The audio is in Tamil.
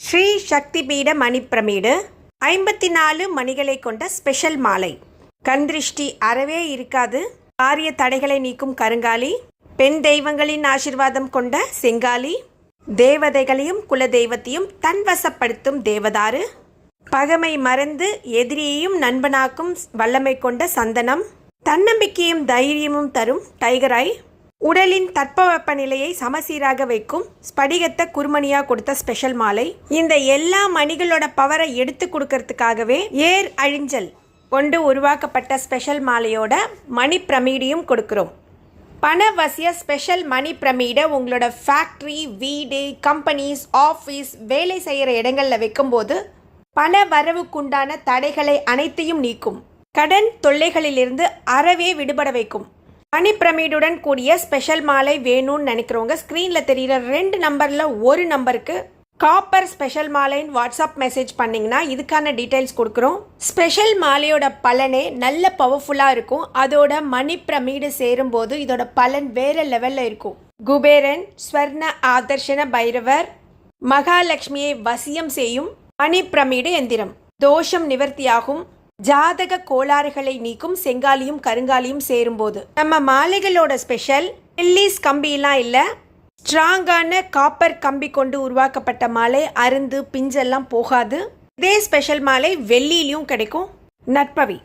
ஸ்ரீ சக்தி பீட மணிப்பிரமீடு. ஐம்பத்தி நாலு மணிகளை கொண்ட ஸ்பெஷல் மாலை. கந்திருஷ்டி அறவே இருக்காது. காரிய தடைகளை நீக்கும் கருங்காலி. பெண் தெய்வங்களின் ஆசிர்வாதம் கொண்ட செங்காலி. தேவதைகளையும் குல தெய்வத்தையும் தன்வசப்படுத்தும் தேவதாறு. பகமை மறந்து எதிரியையும் நண்பனாக்கும் வல்லமை கொண்ட சந்தனம். தன்னம்பிக்கையும் தைரியமும் தரும் டைகராய். உடலின் தட்பவெப்ப நிலையை சமசீராக வைக்கும் ஸ்படிகத்தை குருமணியாக கொடுத்த ஸ்பெஷல் மாலை. இந்த எல்லா மணிகளோட பவரை எடுத்து கொடுக்கறதுக்காகவே ஏர் அழிஞ்சல் கொண்டு உருவாக்கப்பட்ட ஸ்பெஷல் மாலையோட மணி பிரமீடியும் கொடுக்குறோம். பணவசிய ஸ்பெஷல் மணி பிரமீடை உங்களோட ஃபேக்ட்ரி வீடு கம்பெனிஸ் ஆஃபீஸ் வேலை செய்கிற இடங்களில் வைக்கும்போது பண வரவுக்குண்டான தடைகளை அனைத்தையும் நீக்கும். கடன் தொல்லைகளிலிருந்து அறவே விடுபட வைக்கும். மணி பிரமிடுடன் கூடிய ஸ்பெஷல் மாலை வேணும்னு நினைக்கிறவங்க ஸ்க்ரீனில் தெரிகிற ரெண்டு நம்பரில் ஒரு நம்பருக்கு காப்பர் ஸ்பெஷல் மாலைன்னு வாட்ஸ்அப் மெசேஜ் பண்ணிங்கன்னா இதுக்கான டீட்டெயில்ஸ் கொடுக்குறோம். ஸ்பெஷல் மாலையோட பலனே நல்ல பவர்ஃபுல்லாக இருக்கும். அதோட மணி பிரமீடு சேரும்போது இதோட பலன் வேறு லெவலில் இருக்கும். குபேரன் ஸ்வர்ண ஆதர்ஷன பைரவர் மகாலட்சுமியை வசியம் செய்யும் மணி பிரமீடு எந்திரம். தோஷம் நிவர்த்தியாகும். ஜாதக கோளாறுகளை நீக்கும் செங்காலியும் கருங்காலியும் சேரும்போது. நம்ம மாலைகளோட ஸ்பெஷல் எல்லிஸ் கம்பியெல்லாம் இல்லை? ஸ்ட்ராங்கான காப்பர் கம்பி கொண்டு உருவாக்கப்பட்ட மாலை அருந்து பிஞ்செல்லாம் போகாது. இதே ஸ்பெஷல் மாலை வெள்ளியிலையும் கிடைக்கும். நட்பவி